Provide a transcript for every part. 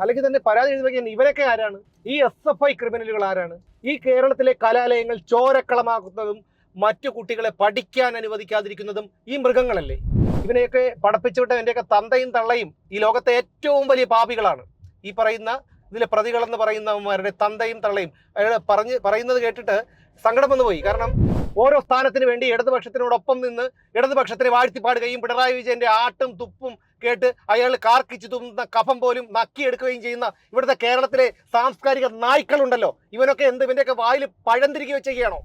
അല്ലെങ്കിൽ തന്നെ പരാതി എഴുതി വയ്ക്കാൻ ഇവരൊക്കെ ആരാണ്? ഈ എസ് എഫ് ഐ ക്രിമിനലുകൾ ആരാണ്? ഈ കേരളത്തിലെ കലാലയങ്ങൾ ചോരക്കളമാക്കുന്നതും മറ്റു കുട്ടികളെ പഠിക്കാൻ അനുവദിക്കാതിരിക്കുന്നതും ഈ മൃഗങ്ങളല്ലേ? ഇവനെയൊക്കെ പഠിപ്പിച്ചുവിട്ട എന്റെയൊക്കെ തന്തയും തള്ളയും ഈ ലോകത്തെ ഏറ്റവും വലിയ പാപികളാണ്. ഈ പറയുന്ന ഇതിലെ പ്രതികളെന്ന് പറയുന്നവന്മാരുടെ തന്തയും തള്ളയും അയാൾ പറഞ്ഞ് പറയുന്നത് കേട്ടിട്ട് സങ്കടം വന്നു പോയി കാരണം ഓരോ സ്ഥാനത്തിന് വേണ്ടി ഇടതുപക്ഷത്തിനോടൊപ്പം നിന്ന് ഇടതുപക്ഷത്തിനെ വാഴ്ത്തിപ്പാടുകയും പിണറായി വിജയന്റെ ആട്ടും തുപ്പും കേട്ട് അയാൾ കാർക്കിച്ചു തുന്ന കഫം പോലും നക്കിയെടുക്കുകയും ചെയ്യുന്ന ഇവിടുത്തെ കേരളത്തിലെ സാംസ്കാരിക നായ്ക്കളുണ്ടല്ലോ. ഇവനൊക്കെ എന്ത് ഇവന്റെയൊക്കെ വായിൽ പഴന്തിരികെ വെച്ചൊക്കെയാണോ?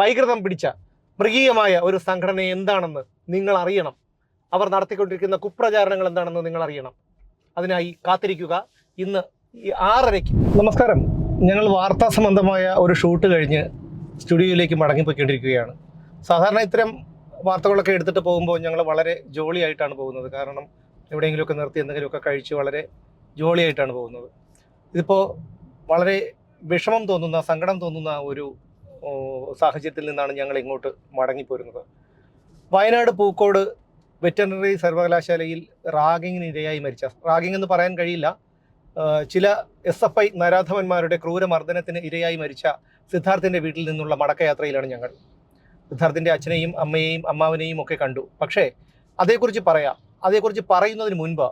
വൈകൃതം പിടിച്ച മൃഗീയമായ ഒരു സംഘടന എന്താണെന്ന് നിങ്ങൾ അറിയണം. അവർ നടത്തിക്കൊണ്ടിരിക്കുന്ന കുപ്രചാരണങ്ങൾ എന്താണെന്ന് നിങ്ങൾ അറിയണം. അതിനായി കാത്തിരിക്കുക. ഇന്ന് ആറരയ്ക്ക്. നമസ്കാരം. ഞങ്ങൾ വാർത്താ സംബന്ധമായ ഒരു ഷൂട്ട് കഴിഞ്ഞ് സ്റ്റുഡിയോയിലേക്ക് മടങ്ങിപ്പോയിക്കൊണ്ടിരിക്കുകയാണ്. സാധാരണ ഇത്തരം വാർത്തകളൊക്കെ എടുത്തിട്ട് പോകുമ്പോൾ ഞങ്ങൾ വളരെ ജോളിയായിട്ടാണ് പോകുന്നത്. കാരണം എവിടെയെങ്കിലുമൊക്കെ നിർത്തി എന്തെങ്കിലുമൊക്കെ കഴിച്ച് വളരെ ജോളിയായിട്ടാണ് പോകുന്നത്. ഇതിപ്പോൾ വളരെ വിഷമം തോന്നുന്ന സങ്കടം തോന്നുന്ന ഒരു സാഹചര്യത്തിൽ നിന്നാണ് ഞങ്ങൾ ഇങ്ങോട്ട് മടങ്ങിപ്പോരുന്നത്. വയനാട് പൂക്കോട് വെറ്ററിനറി സർവകലാശാലയിൽ റാഗിങ്ങിന് ഇരയായി മരിച്ച റാഗിങ് എന്ന് പറയാൻ കഴിയില്ല ചില എസ് എഫ് ഐ നരാധവന്മാരുടെ ക്രൂരമർദ്ദനത്തിന് ഇരയായി മരിച്ച സിദ്ധാർത്ഥിന്റെ വീട്ടിൽ നിന്നുള്ള മടക്കയാത്രയിലാണ് ഞങ്ങൾ. സിദ്ധാർത്ഥിന്റെ അച്ഛനെയും അമ്മയെയും അമ്മാവനെയും ഒക്കെ കണ്ടു. പക്ഷേ അതേക്കുറിച്ച് പറയാം. അതേക്കുറിച്ച് പറയുന്നതിന് മുൻപ്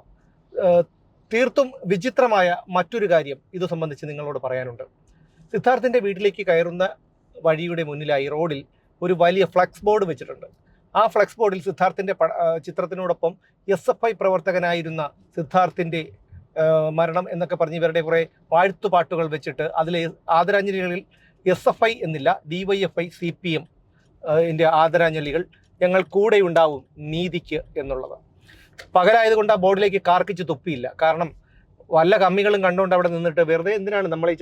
തീർത്തും വിചിത്രമായ മറ്റൊരു കാര്യം ഇത് സംബന്ധിച്ച് നിങ്ങളോട് പറയാനുണ്ട്. സിദ്ധാർത്ഥിന്റെ വീട്ടിലേക്ക് കയറുന്ന വഴിയുടെ മുന്നിലായി റോഡിൽ ഒരു വലിയ ഫ്ലക്സ് ബോർഡ് വെച്ചിട്ടുണ്ട്. ആ ഫ്ലക്സ് ബോർഡിൽ സിദ്ധാർത്ഥിന്റെ ചിത്രത്തിനോടൊപ്പം എസ് എഫ് ഐ പ്രവർത്തകനായിരുന്ന സിദ്ധാർത്ഥിന്റെ മരണം എന്നൊക്കെ പറഞ്ഞ് ഇവരുടെ കുറേ വാഴ്ത്തുപാട്ടുകൾ വെച്ചിട്ട് അതിൽ ആദരാഞ്ജലികളിൽ എസ് എഫ് ഐ എന്നില്ല D Y F I C P M എന്റെ ആദരാഞ്ജലികൾ ഞങ്ങൾ കൂടെ ഉണ്ടാവും നീതിക്ക് എന്നുള്ളത്. പകലായതുകൊണ്ട് ആ ബോർഡിലേക്ക് കാർക്കിച്ച് തുപ്പിയില്ല. കാരണം വല്ല കമ്മികളും കണ്ടുകൊണ്ട് അവിടെ നിന്നിട്ട് വെറുതെ എന്തിനാണ് നമ്മൾ ഈ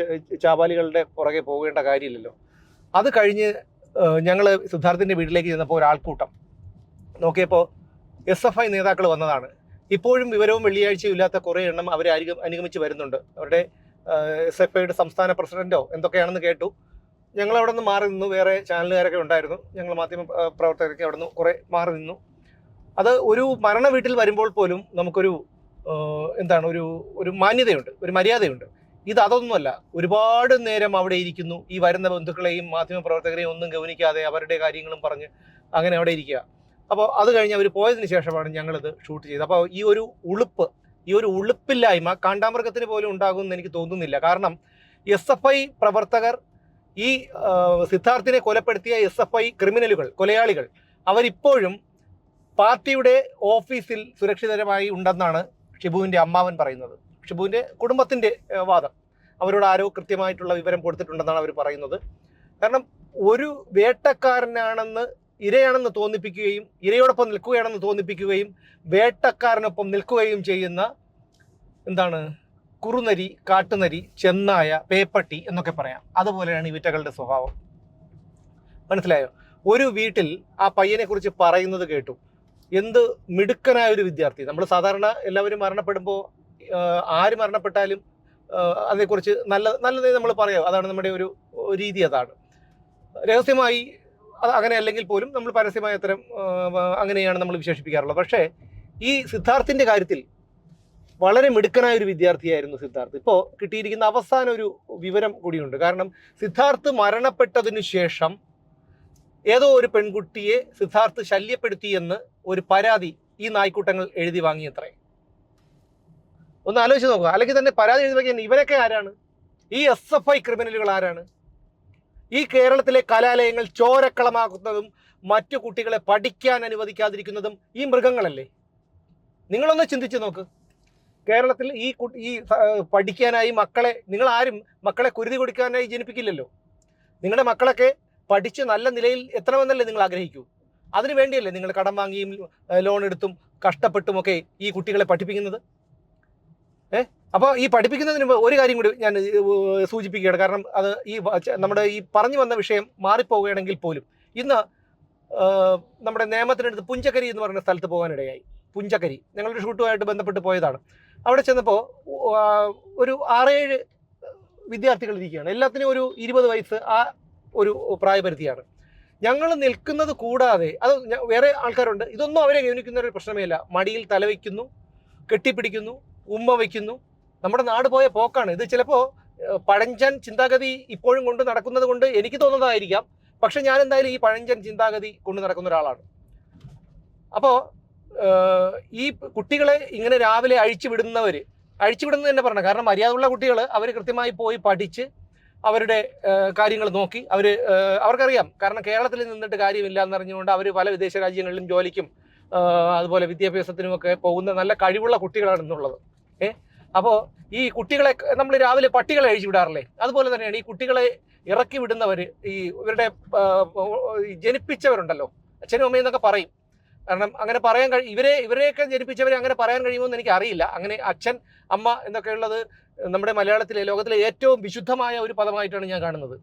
ചാപാലികളുടെ പുറകെ പോകേണ്ട കാര്യമില്ലല്ലോ. അത് കഴിഞ്ഞ് ഞങ്ങൾ സിദ്ധാർത്ഥിന്റെ വീട്ടിലേക്ക് ചെന്നപ്പോൾ ഒരാൾക്കൂട്ടം നോക്കിയപ്പോൾ എസ് എഫ് ഐ നേതാക്കൾ വന്നതാണ്. ഇപ്പോഴും വിവരവും വെള്ളിയാഴ്ചയും ഇല്ലാത്ത കുറേ എണ്ണം അവരെ അനുഗമിച്ച് വരുന്നുണ്ട്. അവരുടെ എസ് എഫ് ഐയുടെ സംസ്ഥാന പ്രസിഡന്റോ എന്തൊക്കെയാണെന്ന് കേട്ടു. ഞങ്ങൾ അവിടെ നിന്ന് മാറി നിന്നു. വേറെ ചാനലുകാരൊക്കെ ഉണ്ടായിരുന്നു. ഞങ്ങൾ മാധ്യമ പ്രവർത്തകരൊക്കെ അവിടെ നിന്ന് കുറേ മാറി നിന്നു. അത് ഒരു മരണ വീട്ടിൽ വരുമ്പോൾ പോലും നമുക്കൊരു എന്താണ് ഒരു ഒരു മാന്യതയുണ്ട് ഒരു മര്യാദയുണ്ട്. ഇത് അതൊന്നുമല്ല. ഒരുപാട് നേരം അവിടെ ഇരിക്കുന്നു. ഈ വരുന്ന ബന്ധുക്കളെയും മാധ്യമ പ്രവർത്തകരെയും ഒന്നും ഗവനിക്കാതെ അവരുടെ കാര്യങ്ങളും പറഞ്ഞ് അങ്ങനെ അവിടെ ഇരിക്കുക. അപ്പോൾ അത് കഴിഞ്ഞ് അവർ പോയതിന് ശേഷമാണ് ഞങ്ങളിത് ഷൂട്ട് ചെയ്തത്. അപ്പോൾ ഈ ഒരു ഉളുപ്പ് ഈ ഒരു ഉളുപ്പില്ലായ്മ കാണ്ടാമൃഗത്തിന് പോലും ഉണ്ടാകുമെന്ന് എനിക്ക് തോന്നുന്നില്ല. കാരണം എസ് എഫ് ഐ പ്രവർത്തകർ ഈ സിദ്ധാർത്ഥിനെ കൊലപ്പെടുത്തിയ എസ് എഫ് ഐ ക്രിമിനലുകൾ കൊലയാളികൾ അവരിപ്പോഴും പാർട്ടിയുടെ ഓഫീസിൽ സുരക്ഷിതരമായി ഉണ്ടെന്നാണ് ഷിബുവിന്റെ അമ്മാവൻ പറയുന്നത്. ഷിബുവിന്റെ കുടുംബത്തിന്റെ വാദം. അവരോട് ആരോ കൃത്യമായിട്ടുള്ള വിവരം കൊടുത്തിട്ടുണ്ടെന്നാണ് അവർ പറയുന്നത്. കാരണം ഒരു വേട്ടക്കാരനാണെന്ന് ഇരയാണെന്ന് തോന്നിപ്പിക്കുകയും ഇരയോടൊപ്പം നിൽക്കുകയാണെന്ന് തോന്നിപ്പിക്കുകയും വേട്ടക്കാരനൊപ്പം നിൽക്കുകയും ചെയ്യുന്ന എന്താണ്? കുറുനരി കാട്ടുനരി ചെന്നായ പേപ്പട്ടി എന്നൊക്കെ പറയാം. അതുപോലെയാണ് ഈ സ്വഭാവം. മനസ്സിലായോ? ഒരു വീട്ടിൽ ആ പയ്യനെ കുറിച്ച് പറയുന്നത് കേട്ടു. എന്ത് മിടുക്കനായ ഒരു വിദ്യാർത്ഥി. നമ്മൾ സാധാരണ എല്ലാവരും മരണപ്പെടുമ്പോൾ ആര് മരണപ്പെട്ടാലും അതേക്കുറിച്ച് നല്ല നല്ലതേ നമ്മൾ പറയാം. അതാണ് നമ്മുടെ ഒരു രീതി അതാണ്. രഹസ്യമായി അത് അങ്ങനെ അല്ലെങ്കിൽ പോലും നമ്മൾ പരസ്യമായ അത്തരം അങ്ങനെയാണ് നമ്മൾ വിശേഷിപ്പിക്കാറുള്ളത്. പക്ഷേ ഈ സിദ്ധാർത്ഥിന്റെ കാര്യത്തിൽ വളരെ മിടുക്കനായ ഒരു വിദ്യാർത്ഥിയായിരുന്നു സിദ്ധാർത്ഥ്. ഇപ്പോൾ കിട്ടിയിരിക്കുന്ന അവസാന ഒരു വിവരം കൂടിയുണ്ട്. കാരണം സിദ്ധാർത്ഥ് മരണപ്പെട്ടതിനു ശേഷം ഏതോ ഒരു പെൺകുട്ടിയെ സിദ്ധാർത്ഥ് ശല്യപ്പെടുത്തിയെന്ന് ഒരു പരാതി ഈ നായ്ക്കൂട്ടങ്ങൾ എഴുതി വാങ്ങിയത്രേ. ഒന്ന് ആലോചിച്ച് നോക്കുക. അല്ലെങ്കിൽ തന്നെ പരാതി എഴുതി വാങ്ങിയ ഇവരൊക്കെ ആരാണ്? ഈ എസ് എഫ് ഐ ക്രിമിനലുകൾ ആരാണ്? ഈ കേരളത്തിലെ കലാലയങ്ങൾ ചോരക്കളമാക്കുന്നതും മറ്റു കുട്ടികളെ പഠിക്കാൻ അനുവദിക്കാതിരിക്കുന്നതും ഈ മൃഗങ്ങളല്ലേ? നിങ്ങളൊന്ന് ചിന്തിച്ച് നോക്ക്. കേരളത്തിൽ ഈ ഈ പഠിക്കാനായി മക്കളെ നിങ്ങൾ ആരും മക്കളെ കുരുതി കൊടുക്കാനായി ജനിപ്പിക്കില്ലല്ലോ. നിങ്ങളുടെ മക്കളൊക്കെ പഠിച്ച് നല്ല നിലയിൽ എത്തണമെന്നല്ലേ നിങ്ങൾ ആഗ്രഹിക്കൂ. അതിനു വേണ്ടിയല്ലേ നിങ്ങൾ കടം വാങ്ങിയും ലോൺ എടുത്തും കഷ്ടപ്പെട്ടുമൊക്കെ ഈ കുട്ടികളെ പഠിപ്പിക്കുന്നത്? ഏ? അപ്പോൾ ഈ പഠിപ്പിക്കുന്നതിന് മുമ്പ് ഒരു കാര്യം കൂടി ഞാൻ സൂചിപ്പിക്കുകയാണ്. കാരണം അത് ഈ നമ്മുടെ ഈ പറഞ്ഞു വന്ന വിഷയം മാറിപ്പോവുകയാണെങ്കിൽ പോലും ഇന്ന് നമ്മുടെ നേമത്തിനടുത്ത് പുഞ്ചക്കരി എന്ന് പറയുന്ന സ്ഥലത്ത് പോകാനിടയായി. പുഞ്ചക്കരി. ഞങ്ങളൊരു ഷൂട്ടുമായിട്ട് ബന്ധപ്പെട്ട് പോയതാണ്. അവിടെ ചെന്നപ്പോൾ ഒരു ആറേഴ് വിദ്യാർത്ഥികൾ ഇരിക്കുകയാണ്. എല്ലാത്തിനും ഒരു ഇരുപത് വയസ്സ് ആ ഒരു പ്രായപരിധിയാണ്. ഞങ്ങൾ നിൽക്കുന്നത് കൂടാതെ അത് വേറെ ആൾക്കാരുണ്ട്. ഇതൊന്നും അവരെ ഗവനിക്കുന്ന ഒരു പ്രശ്നമേ അല്ല മടിയിൽ തലവയ്ക്കുന്നു കെട്ടിപ്പിടിക്കുന്നു ഉമ്മ വയ്ക്കുന്നു നമ്മുടെ നാട് പോയ പോക്കാണ്. ഇത് ചിലപ്പോൾ പഴഞ്ചൻ ചിന്താഗതി ഇപ്പോഴും കൊണ്ട് നടക്കുന്നത് കൊണ്ട് എനിക്ക് തോന്നുന്നതായിരിക്കാം. പക്ഷെ ഞാൻ എന്തായാലും ഈ പഴഞ്ചൻ ചിന്താഗതി കൊണ്ട് നടക്കുന്ന ഒരാളാണ്. അപ്പോൾ ഈ കുട്ടികളെ ഇങ്ങനെ രാവിലെ അഴിച്ചു വിടുന്നവർ അഴിച്ചു വിടുന്നത് തന്നെ പറഞ്ഞു കാരണം മര്യാദയുള്ള കുട്ടികൾ അവർ കൃത്യമായി പോയി പഠിച്ച് അവരുടെ കാര്യങ്ങൾ നോക്കി അവർ അവർക്കറിയാം. കാരണം കേരളത്തിൽ നിന്നിട്ട് കാര്യമില്ല എന്നറിഞ്ഞുകൊണ്ട് അവർ പല വിദേശ രാജ്യങ്ങളിലും ജോലിക്കും അതുപോലെ വിദ്യാഭ്യാസത്തിനുമൊക്കെ പോകുന്ന നല്ല കഴിവുള്ള കുട്ടികളാണ് ഇന്നുള്ളത് ഏ അപ്പോൾ ഈ കുട്ടികളെ നമ്മൾ രാവിലെ പട്ടികളെ അഴിച്ചു വിടാറില്ലേ? അതുപോലെ തന്നെയാണ് ഈ കുട്ടികളെ ഇറക്കി വിടുന്നവർ ഈ ഇവരുടെ ജനിപ്പിച്ചവരുണ്ടല്ലോ. അച്ഛനും അമ്മയും എന്നൊക്കെ പറയും. കാരണം അങ്ങനെ പറയാൻ കഴി ഇവരെ ഇവരെയൊക്കെ ജനിപ്പിച്ചവരെ അങ്ങനെ പറയാൻ കഴിയുമോ എന്ന് എനിക്ക് അറിയില്ല അങ്ങനെ അച്ഛൻ അമ്മ എന്നൊക്കെ ഉള്ളത് നമ്മുടെ മലയാളത്തിലെ ലോകത്തിലെ ഏറ്റവും വിശുദ്ധമായ ഒരു പദമായിട്ടാണ് ഞാൻ കാണുന്നത്.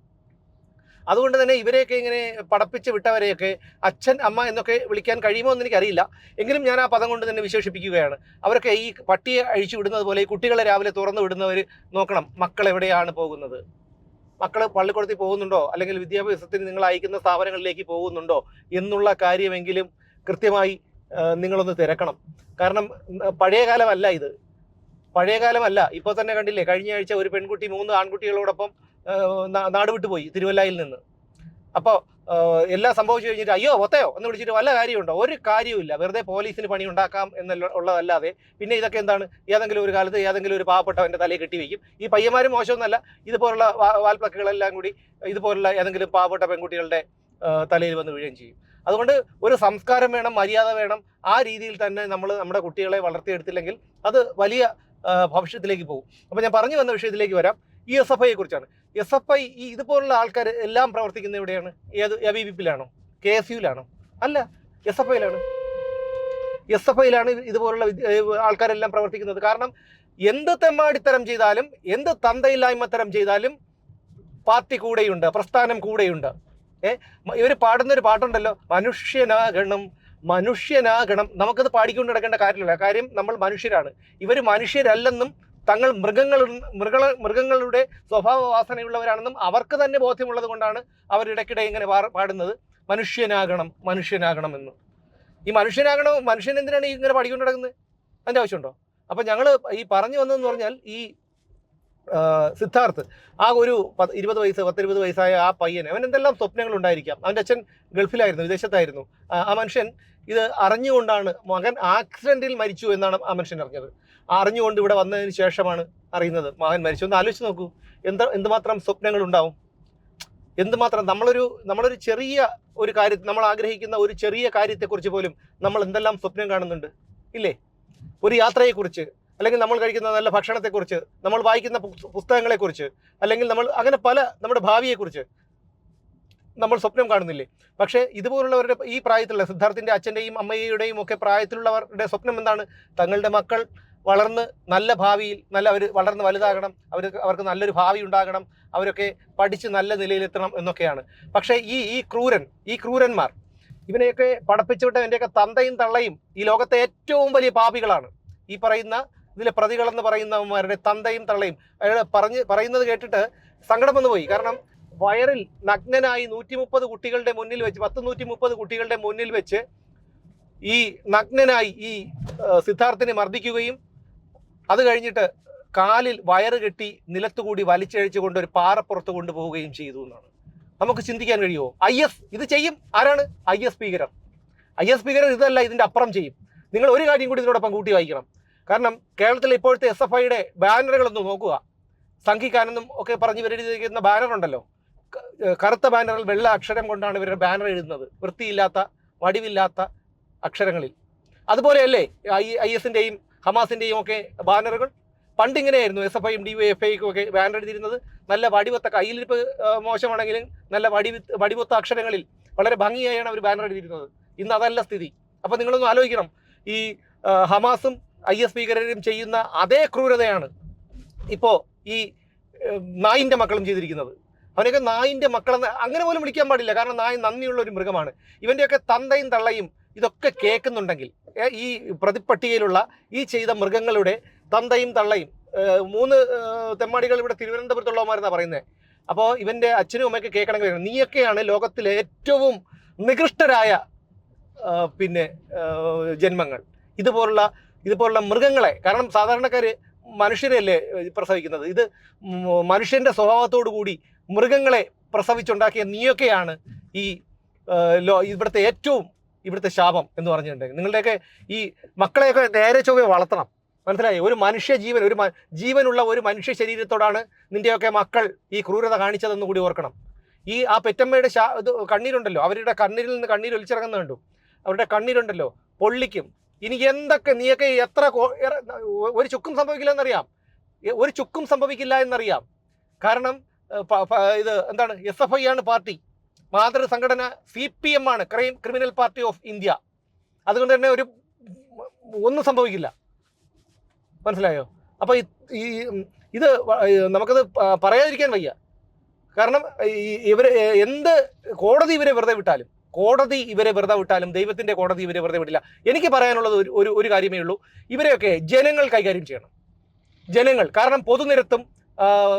അതുകൊണ്ട് തന്നെ ഇവരെയൊക്കെ ഇങ്ങനെ പടപ്പിച്ച് വിട്ടവരെയൊക്കെ അച്ഛൻ അമ്മ എന്നൊക്കെ വിളിക്കാൻ കഴിയുമോ എന്ന് എനിക്കറിയില്ല. എങ്കിലും ഞാൻ ആ പദം കൊണ്ട് തന്നെ വിശേഷിപ്പിക്കുകയാണ്. അവരൊക്കെ ഈ പട്ടിയെ അഴിച്ചു വിടുന്നത് പോലെ ഈ കുട്ടികളെ രാവിലെ തുറന്നു വിടുന്നവർ നോക്കണം മക്കൾ എവിടെയാണ് പോകുന്നത്. മക്കൾ പള്ളിക്കൂടത്തിൽ പോകുന്നുണ്ടോ? അല്ലെങ്കിൽ വിദ്യാഭ്യാസത്തിന് നിങ്ങൾ അയക്കുന്ന സ്ഥാപനങ്ങളിലേക്ക് പോകുന്നുണ്ടോ? എന്നുള്ള കാര്യമെങ്കിലും കൃത്യമായി നിങ്ങളൊന്ന് തിരക്കണം. കാരണം പഴയ കാലമല്ല ഇത്. പഴയ കാലമല്ല. ഇപ്പോൾ തന്നെ കണ്ടില്ലേ കഴിഞ്ഞ ആഴ്ച ഒരു പെൺകുട്ടി മൂന്ന് ആൺകുട്ടികളോടൊപ്പം ആ, നാട് വിട്ടു പോയി തിരുവല്ലയിൽ നിന്ന്. അപ്പോൾ എല്ലാം സംഭവിച്ചു കഴിഞ്ഞിട്ട് അയ്യോ ഒത്തയോ? എന്ന് വിളിച്ചിട്ട് വല്ല കാര്യമുണ്ടോ? ഒരു കാര്യവുമില്ല. വെറുതെ പോലീസിന് പണി ഉണ്ടാക്കാം എന്നുള്ള ഉള്ളതല്ലാതെ. പിന്നെ ഇതൊക്കെ എന്താണ്? ഏതെങ്കിലും ഒരു കാലത്ത് ഏതെങ്കിലും ഒരു പാവപ്പെട്ടവന്റെ തലയിൽ കെട്ടിവെക്കും ഈ പയ്യന്മാരും മോശമൊന്നുമല്ല. ഇതുപോലുള്ള വാൽപ്ലക്കുകളെല്ലാം കൂടി ഇതുപോലുള്ള ഏതെങ്കിലും പാവപ്പെട്ട പെൺകുട്ടികളുടെ തലയിൽ വന്ന് വീഴുകയും ചെയ്യും. അതുകൊണ്ട് ഒരു സംസ്കാരം വേണം മര്യാദ വേണം. ആ രീതിയിൽ തന്നെ നമ്മൾ നമ്മുടെ കുട്ടികളെ വളർത്തിയെടുത്തില്ലെങ്കിൽ അത് വലിയ ഭവിഷ്യത്തിലേക്ക് പോകും. അപ്പോൾ ഞാൻ പറഞ്ഞു വന്ന വിഷയത്തിലേക്ക് വരാം. ഈ എസ് എഫ് ഐയെ കുറിച്ചാണ് എസ് എഫ് ഐ ഈ ഇതുപോലുള്ള ആൾക്കാർ എല്ലാം പ്രവർത്തിക്കുന്ന എവിടെയാണ്? ഏത് എ ബി പിയിലാണോ കെ എസ് യുയിലാണോ അല്ല എസ് എഫ് ഐയിലാണ്. എസ് എഫ് ഐയിലാണ് ഇതുപോലുള്ള ആൾക്കാരെല്ലാം പ്രവർത്തിക്കുന്നത്. കാരണം എന്ത് തെമ്മാടിത്തരം ചെയ്താലും എന്ത് തന്തയില്ലായ്മ തരം ചെയ്താലും പാർട്ടി കൂടെയുണ്ട് പ്രസ്ഥാനം കൂടെയുണ്ട്. ഏ ഇവർ പാടുന്നൊരു പാട്ടുണ്ടല്ലോ മനുഷ്യനാകണം മനുഷ്യനാകണം. നമുക്കത് പാടിക്കൊണ്ട് നടക്കേണ്ട കാര്യമില്ല. കാര്യം നമ്മൾ മനുഷ്യരാണ്. ഇവർ മനുഷ്യരല്ലെന്നും തങ്ങൾ മൃഗങ്ങൾ മൃഗ മൃഗങ്ങളുടെ സ്വഭാവ വാസനയുള്ളവരാണെന്നും അവർക്ക് തന്നെ ബോധ്യമുള്ളത് കൊണ്ടാണ് അവരിടയ്ക്കിടെ ഇങ്ങനെ പാടുന്നത്. മനുഷ്യനാകണം മനുഷ്യനാകണം എന്ന് ഈ മനുഷ്യനാകണം മനുഷ്യൻ എന്തിനാണ് ഇങ്ങനെ പഠിക്കൊണ്ട് നടക്കുന്നത്? അതിന്റെ ആവശ്യമുണ്ടോ? അപ്പം ഞങ്ങൾ ഈ പറഞ്ഞു വന്നതെന്ന് പറഞ്ഞാൽ ഈ സിദ്ധാർത്ഥ് ആ ഒരു ഇരുപത് വയസ്സ് പത്തിരുപത് വയസ്സായ ആ പയ്യൻ അവൻ എന്തെല്ലാം സ്വപ്നങ്ങൾ ഉണ്ടായിരിക്കാം? അവന്റെ അച്ഛൻ ഗൾഫിലായിരുന്നു വിദേശത്തായിരുന്നു. ആ മനുഷ്യൻ ഇത് അറിഞ്ഞുകൊണ്ടാണ് മകൻ ആക്സിഡന്റിൽ മരിച്ചു എന്നാണ് ആ മനുഷ്യൻ അറിഞ്ഞത്. അറിഞ്ഞുകൊണ്ട് ഇവിടെ വന്നതിന് ശേഷമാണ് അറിയുന്നത്. മകൻ മരിച്ചു. ഒന്ന് ആലോചിച്ച് നോക്കൂ. എന്ത് എന്തുമാത്രം സ്വപ്നങ്ങൾ ഉണ്ടാവും? എന്തുമാത്രം നമ്മളൊരു നമ്മളൊരു ചെറിയ ഒരു കാര്യം നമ്മൾ ആഗ്രഹിക്കുന്ന ഒരു ചെറിയ കാര്യത്തെക്കുറിച്ച് പോലും നമ്മൾ എന്തെല്ലാം സ്വപ്നം കാണുന്നുണ്ട്? ഇല്ലേ? ഒരു യാത്രയെക്കുറിച്ച് അല്ലെങ്കിൽ നമ്മൾ കഴിക്കുന്ന നല്ല ഭക്ഷണത്തെക്കുറിച്ച് നമ്മൾ വായിക്കുന്ന പുസ്തകങ്ങളെക്കുറിച്ച് അല്ലെങ്കിൽ നമ്മൾ അങ്ങനെ പല നമ്മുടെ ഭാവിയെക്കുറിച്ച് നമ്മൾ സ്വപ്നം കാണുന്നില്ലേ? പക്ഷേ ഇതുപോലുള്ളവരുടെ ഈ പ്രായത്തിലുള്ള സിദ്ധാർത്ഥിന്റെ അച്ഛന്റെയും അമ്മയുടെയും ഒക്കെ പ്രായത്തിലുള്ളവരുടെ സ്വപ്നം എന്താണ്? തങ്ങളുടെ മക്കൾ വളർന്ന് നല്ല ഭാവിയിൽ നല്ല അവർ വളർന്ന് വലുതാകണം അവർ അവർക്ക് നല്ലൊരു ഭാവി ഉണ്ടാകണം അവരൊക്കെ പഠിച്ച് നല്ല നിലയിലെത്തണം എന്നൊക്കെയാണ്. പക്ഷേ ഈ ഈ ക്രൂരൻ ഈ ക്രൂരന്മാർ ഇവനെയൊക്കെ പടപ്പിച്ചുവിട്ട എന്റെയൊക്കെ തന്തയും തള്ളയും ഈ ലോകത്തെ ഏറ്റവും വലിയ പാപികളാണ്. ഈ പറയുന്ന ഇതിലെ പ്രതികളെന്ന് പറയുന്നവന്മാരുടെ തന്തയും തള്ളയും അയാൾ പറഞ്ഞ് പറയുന്നത് കേട്ടിട്ട് സങ്കടം വന്നു പോയി. കാരണം വയറിൽ നഗ്നനായി നൂറ്റി മുപ്പത് കുട്ടികളുടെ മുന്നിൽ വെച്ച് പത്ത് നൂറ്റി മുപ്പത് കുട്ടികളുടെ മുന്നിൽ വെച്ച് ഈ നഗ്നനായി ഈ സിദ്ധാർത്ഥിനെ മർദ്ദിക്കുകയും അത് കഴിഞ്ഞിട്ട് കാലിൽ വയറ് കെട്ടി നിലത്തുകൂടി വലിച്ചഴിച്ചു കൊണ്ട് ഒരു പാറപ്പുറത്ത് കൊണ്ടുപോവുകയും ചെയ്തു എന്നാണ്. നമുക്ക് ചിന്തിക്കാൻ കഴിയുമോ? ഐ എസ് ഇത് ചെയ്യും? ആരാണ്? ഐ എസ് ഭീകരർ. ഐ എസ് ഭീകരർ ഇതല്ല ഇതിന്റെ അപ്പുറം ചെയ്യും. നിങ്ങൾ ഒരു കാര്യം കൂടി ഇതിനോടൊപ്പം കൂട്ടി വായിക്കണം. കാരണം കേരളത്തിലെ ഇപ്പോഴത്തെ എസ് എഫ് ഐയുടെ ബാനറുകളൊന്ന് നോക്കുക. സംഘിക്കാനെന്നും ഒക്കെ പറഞ്ഞ് ഇവരെഴുതിയിരിക്കുന്ന ബാനറുണ്ടല്ലോ കറുത്ത ബാനറിൽ വെള്ള അക്ഷരം കൊണ്ടാണ് ഇവരുടെ ബാനർ എഴുതുന്നത്. വൃത്തിയില്ലാത്ത വടിവില്ലാത്ത അക്ഷരങ്ങളിൽ. അതുപോലെയല്ലേ ഐ ഐ എസിന്റെയും ഹമാസിന്റെയും ഒക്കെ ബാനറുകൾ. പണ്ടിങ്ങനെയായിരുന്നു എസ് എഫ് ഐയും ഡി വൈ എഫ് ഐക്കും ഒക്കെ ബാനർ എഴുതിയിരുന്നത് നല്ല വടിവത്ത കയ്യിലിരിപ്പ് മോശമാണെങ്കിലും നല്ല വടി വടിവത്ത അക്ഷരങ്ങളിൽ വളരെ ഭംഗിയായാണ് അവർ ബാനർ എഴുതിയിരുന്നത് ഇന്ന് അതല്ല സ്ഥിതി. അപ്പോൾ നിങ്ങളൊന്ന് ആലോചിക്കണം. ഈ ഹമാസും ഐ എസ് ഭീകരരും ചെയ്യുന്ന അതേ ക്രൂരതയാണ് ഇപ്പോൾ ഈ നായിന്റെ മക്കളും ചെയ്തിരിക്കുന്നത്. അവനൊക്കെ നായിന്റെ മക്കളെന്ന് അങ്ങനെ പോലും വിളിക്കാൻ പാടില്ല. കാരണം നായ് നന്ദിയുള്ള ഒരു മൃഗമാണ്. ഇവന്റെയൊക്കെ തന്തയും തള്ളയും ഇതൊക്കെ കേൾക്കുന്നുണ്ടെങ്കിൽ ഈ പ്രതിപ്പട്ടികയിലുള്ള ഈ ചെയ്ത മൃഗങ്ങളുടെ തന്തയും തള്ളയും മൂന്ന് തെമ്മാടികൾ ഇവിടെ തിരുവനന്തപുരത്തുള്ളവന്മാരെന്നാണ് പറയുന്നത് അപ്പോൾ ഇവന്റെ അച്ഛനും അമ്മയൊക്കെ കേൾക്കണമെങ്കിൽ നീയൊക്കെയാണ് ലോകത്തിലെ ഏറ്റവും നികൃഷ്ടരായ പിന്നെ ജന്മങ്ങൾ. ഇതുപോലുള്ള ഇതുപോലുള്ള മൃഗങ്ങളെ കാരണം സാധാരണക്കാർ മനുഷ്യരെയല്ലേ ഏഹ്, പ്രസവിക്കുന്നത്? ഇത് മനുഷ്യന്റെ സ്വഭാവത്തോടു കൂടി മൃഗങ്ങളെ പ്രസവിച്ചുണ്ടാക്കിയ നീയൊക്കെയാണ് ഈ ലോ ഇവിടുത്തെ ഏറ്റവും ഇവിടുത്തെ ശാപം എന്ന് പറഞ്ഞിട്ടുണ്ടെങ്കിൽ. നിങ്ങളുടെയൊക്കെ ഈ മക്കളെയൊക്കെ നേരെ ചൊവ്വെ വളർത്തണം. മനസ്സിലായി? ഒരു മനുഷ്യ ജീവൻ ഒരു ജീവനുള്ള ഒരു മനുഷ്യ ശരീരത്തോടാണ് നിന്റെയൊക്കെ മക്കൾ ഈ ക്രൂരത കാണിച്ചതെന്ന് കൂടി ഓർക്കണം. ഈ ആ പെറ്റമ്മയുടെ ശാ ഇത് കണ്ണീരുണ്ടല്ലോ. അവരുടെ കണ്ണീരിൽ നിന്ന് കണ്ണീർ ഒലിച്ചിറങ്ങുന്ന കണ്ടു അവരുടെ കണ്ണീരുണ്ടല്ലോ. പൊള്ളിക്കും. ഇനി എന്തൊക്കെ നീയൊക്കെ എത്ര ഒരു ചുക്കും സംഭവിക്കില്ല എന്നറിയാം ഒരു ചുക്കും സംഭവിക്കില്ല എന്നറിയാം. കാരണം ഇത് എന്താണ് എസ് എഫ് ഐ ആണ് പാർട്ടി. മാതൃ സംഘടന സി പി എം ആണ് crime criminal party of India അതുകൊണ്ട് തന്നെ ഒരു ഒന്നും സംഭവിക്കില്ല. മനസ്സിലായോ? അപ്പൊ ഈ- ഇത് നമുക്കത് പറയാതിരിക്കാൻ വയ്യ. കാരണം ഇവരെ എന്ത് കോടതി ഇവരെ വെറുതെ വിട്ടാലും കോടതി ഇവരെ വെറുതെ വിട്ടാലും ദൈവത്തിന്റെ കോടതി ഇവരെ വെറുതെ വിടില്ല. എനിക്ക് പറയാനുള്ളത് ഒരു ഒരു കാര്യമേ ഉള്ളൂ. ഇവരെയൊക്കെ ജനങ്ങൾ കൈകാര്യം ചെയ്യണം. ജനങ്ങൾ കാരണം പൊതുനിരത്തും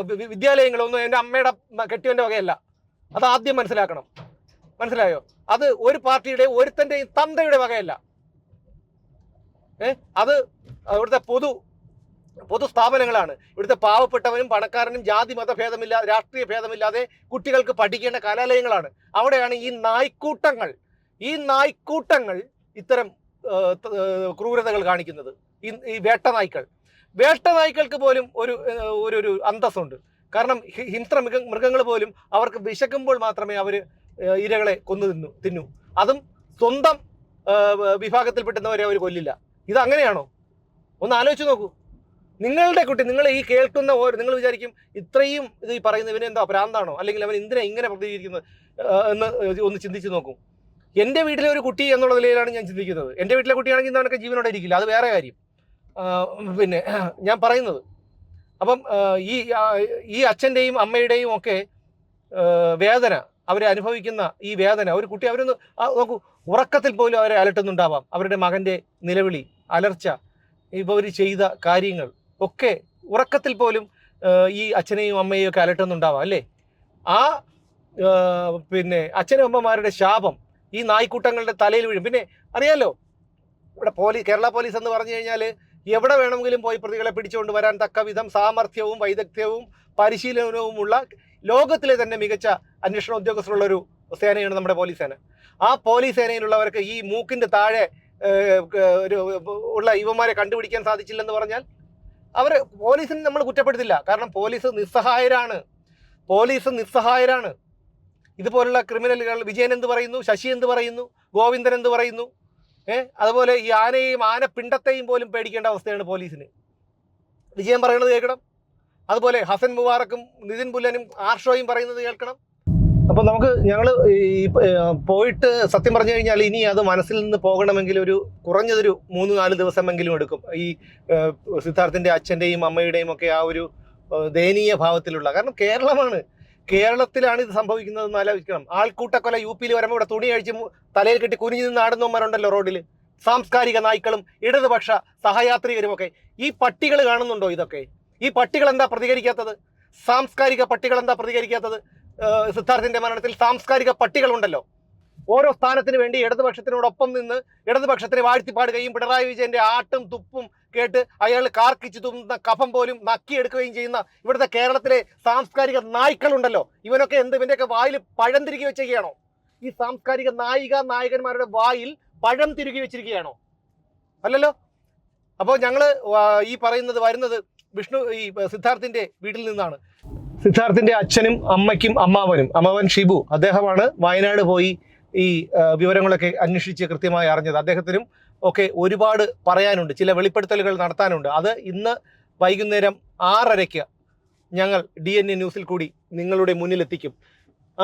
വിദ്യാലയങ്ങളൊന്നും എന്റെ അമ്മയുടെ കെട്ടിയവന്റെ വകയല്ല. അത് ആദ്യം മനസ്സിലാക്കണം. മനസ്സിലായോ? അത് ഒരു പാർട്ടിയുടെ ഒരുത്തന്റെയും തന്തയുടെ വകയല്ല. ഏ? അത് അവിടുത്തെ പൊതു പൊതു സ്ഥാപനങ്ങളാണ് ഇവിടുത്തെ പാവപ്പെട്ടവനും പണക്കാരനും ജാതി മതഭേദമില്ലാതെ രാഷ്ട്രീയ ഭേദമില്ലാതെ കുട്ടികൾക്ക് പഠിക്കേണ്ട കലാലയങ്ങളാണ്. അവിടെയാണ് ഈ നായ്ക്കൂട്ടങ്ങൾ. ഈ നായ്ക്കൂട്ടങ്ങൾ ഇത്തരം ക്രൂരതകൾ കാണിക്കുന്നത്. ഈ വേട്ട നായ്ക്കൾ. വേട്ട നായ്ക്കൾക്ക് പോലും ഒരു ഒരു അന്തസ്സുണ്ട്. കാരണം ഹിംസ്ര മൃഗ മൃഗങ്ങൾ പോലും അവർക്ക് വിശക്കുമ്പോൾ മാത്രമേ അവർ ഇരകളെ കൊന്നു തിന്നു തിന്നു. അതും സ്വന്തം വിഭാഗത്തിൽപ്പെടുന്നവരെ അവർ കൊല്ലില്ല. ഇത് അങ്ങനെയാണോ ഒന്ന് ആലോചിച്ച് നോക്കൂ. നിങ്ങളുടെ കുട്ടി നിങ്ങൾ ഈ കേൾക്കുന്ന ഓരോ നിങ്ങൾ വിചാരിക്കും ഇത്രയും ഇത് ഈ പറയുന്ന ഇവന് എന്താ ഭ്രാന്താണോ അല്ലെങ്കിൽ അവൻ എന്തിനാ ഇങ്ങനെ പ്രതികരിക്കുന്നത്? എന്ന് ഒന്ന് ചിന്തിച്ച് നോക്കും. എന്റെ വീട്ടിലെ ഒരു കുട്ടി എന്നുള്ള നിലയിലാണ് ഞാൻ ചിന്തിക്കുന്നത്. എന്റെ വീട്ടിലെ കുട്ടിയാണെങ്കിൽ ഇന്ന് അവനൊക്കെ ജീവനോടെ ഇരിക്കില്ല. അത് വേറെ കാര്യം. പിന്നെ ഞാൻ പറയുന്നത്. അപ്പം ഈ ഈ അച്ഛന്റെയും അമ്മയുടെയും ഒക്കെ വേദന അവരെ അനുഭവിക്കുന്ന ഈ വേദന ഒരു കുട്ടി അവരൊന്ന് നോക്കൂ ഉറക്കത്തിൽ പോലും അവരെ അലട്ടുന്നുണ്ടാവാം. അവരുടെ മകന്റെ നിലവിളി അലർച്ച അവർ ചെയ്ത കാര്യങ്ങൾ ഒക്കെ ഉറക്കത്തിൽ പോലും ഈ അച്ഛനെയും അമ്മയെയും ഒക്കെ അലട്ടുന്നുണ്ടാവാം അല്ലേ? ആ പിന്നെ അച്ഛനും അമ്മമാരുടെ ശാപം ഈ നായ്ക്കൂട്ടങ്ങളുടെ തലയിൽ വീഴും. പിന്നെ അറിയാലോ ഇവിടെ പോലീസ് കേരള പോലീസ് എന്ന് പറഞ്ഞു കഴിഞ്ഞാൽ എവിടെ വേണമെങ്കിലും പോയി പ്രതികളെ പിടിച്ചുകൊണ്ട് വരാൻ തക്ക വിധം സാമർഥ്യവും വൈദഗ്ധ്യവും പരിശീലനവുമുള്ള ലോകത്തിലെ തന്നെ മികച്ച അന്വേഷണ ഉദ്യോഗസ്ഥരുള്ള ഒരു സേനയാണ് നമ്മുടെ പോലീസ് സേന. ആ പോലീസ് സേനയിലുള്ളവർക്ക് ഈ മൂക്കിന്റെ താഴെ ഒരു ഉള്ള ഇവന്മാരെ കണ്ടുപിടിക്കാൻ സാധിച്ചില്ലെന്ന് പറഞ്ഞാൽ അവർ പോലീസിനെ നമ്മൾ കുറ്റപ്പെടുത്തില്ല. കാരണം പോലീസ് നിസ്സഹായരാണ്. പോലീസ് നിസ്സഹായരാണ്. ഇതുപോലുള്ള ക്രിമിനലുകൾ വിജയൻ എന്ത് പറയുന്നു? ശശി എന്ത് പറയുന്നു? ഗോവിന്ദൻ എന്ത് പറയുന്നു? ഏഹ് അതുപോലെ ഈ ആനയെയും ആനപ്പിണ്ടത്തെയും പോലും പേടിക്കേണ്ട അവസ്ഥയാണ് പോലീസിന്. വിജയൻ പറയുന്നത് കേൾക്കണം. അതുപോലെ ഹസൻ മുബാറക്കും നിതിൻ പുല്ലനും ആർഷോയും പറയുന്നത് കേൾക്കണം. അപ്പോൾ നമുക്ക് ഞങ്ങൾ ഈ പോയിട്ട് സത്യം പറഞ്ഞു കഴിഞ്ഞാൽ ഇനി അത് മനസ്സിൽ നിന്ന് പോകണമെങ്കിൽ ഒരു കുറഞ്ഞതൊരു മൂന്ന് നാല് ദിവസമെങ്കിലും എടുക്കും. ഈ സിദ്ധാർത്ഥിന്റെ അച്ഛന്റെയും അമ്മയുടെയും ഒക്കെ ആ ഒരു ദയനീയ ഭാവത്തിലുള്ള കാരണം കേരളമാണ്. കേരളത്തിലാണ് ഇത് സംഭവിക്കുന്നത് എന്ന് ആലോചിക്കണം. ആൾക്കൂട്ടക്കൊല യു പിയിൽ വരുമ്പോൾ ഇവിടെ തുണി അഴിച്ച് തലയിൽ കെട്ടി കുനിഞ്ഞു നിന്ന് ആടുന്നവന്മാരുണ്ടല്ലോ റോഡിൽ സാംസ്കാരിക നായ്ക്കളും ഇടതുപക്ഷ സഹയാത്രികരും ഒക്കെ. ഈ പട്ടികൾ കാണുന്നുണ്ടോ ഇതൊക്കെ? ഈ പട്ടികൾ എന്താ പ്രതികരിക്കാത്തത്? സാംസ്കാരിക പട്ടികൾ എന്താ പ്രതികരിക്കാത്തത്? സിദ്ധാർത്ഥിന്റെ മരണത്തിൽ സാംസ്കാരിക പട്ടികളുണ്ടല്ലോ. ഓരോ സ്ഥാനത്തിന് വേണ്ടി ഇടതുപക്ഷത്തിനോടൊപ്പം നിന്ന് ഇടതുപക്ഷത്തിനെ വാഴ്ത്തിപ്പാടുകയും പിണറായി വിജയന്റെ ആട്ടും തുപ്പും കേട്ട് അയാൾ കാർക്കിച്ചു തുമ്മുന്ന കഫം പോലും നക്കിയെടുക്കുകയും ചെയ്യുന്ന ഇവിടുത്തെ കേരളത്തിലെ സാംസ്കാരിക നായ്ക്കളുണ്ടല്ലോ. ഇവനൊക്കെ എന്ത് ഇവന്റെയൊക്കെ വായിൽ പഴം തിരികെ വെച്ചിരിക്കുകയാണോ? ഈ സാംസ്കാരിക നായിക നായകന്മാരുടെ വായിൽ പഴം തിരികെ വെച്ചിരിക്കുകയാണോ? അല്ലല്ലോ? അപ്പോൾ ഞങ്ങൾ ഈ പറയുന്നത് വരുന്നത് വിഷ്ണു ഈ സിദ്ധാർത്ഥിന്റെ വീട്ടിൽ നിന്നാണ്. സിദ്ധാർത്ഥിന്റെ അച്ഛനും അമ്മയ്ക്കും അമ്മാവനും അമ്മാവൻ ഷിബു അദ്ദേഹമാണ് വയനാട് പോയി ഈ വിവരങ്ങളൊക്കെ അന്വേഷിച്ച് കൃത്യമായി അറിഞ്ഞത്. അദ്ദേഹത്തിനും ഒക്കെ ഒരുപാട് പറയാനുണ്ട് ചില വെളിപ്പെടുത്തലുകൾ നടത്താനുണ്ട്. അത് ഇന്ന് വൈകുന്നേരം ആറരയ്ക്ക് ഞങ്ങൾ ഡി എൻ എ ന്യൂസിൽ കൂടി നിങ്ങളുടെ മുന്നിലെത്തിക്കും.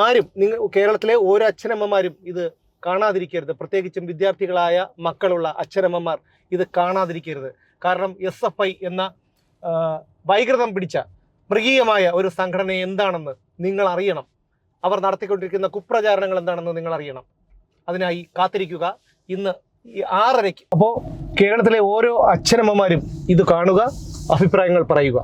ആരും നിങ്ങൾ കേരളത്തിലെ ഓരോ അച്ഛനമ്മമാരും ഇത് കാണാതിരിക്കരുത്. പ്രത്യേകിച്ചും വിദ്യാർത്ഥികളായ മക്കളുള്ള അച്ഛനമ്മമാർ ഇത് കാണാതിരിക്കരുത്. കാരണം എസ് എഫ് ഐ എന്ന വൈകൃതം പിടിച്ച മൃഗീയമായ ഒരു സംഘടന എന്താണെന്ന് നിങ്ങൾ അറിയണം. അവർ നടത്തിക്കൊണ്ടിരിക്കുന്ന കുപ്രചാരണങ്ങൾ എന്താണെന്ന് നിങ്ങൾ അറിയണം. അതിനായി കാത്തിരിക്കുക. ഇന്ന് ആറരയ്ക്ക് അപ്പോൾ കേരളത്തിലെ ഓരോ അച്ഛനമ്മമാരും ഇത് കാണുക അഭിപ്രായങ്ങൾ പറയുക.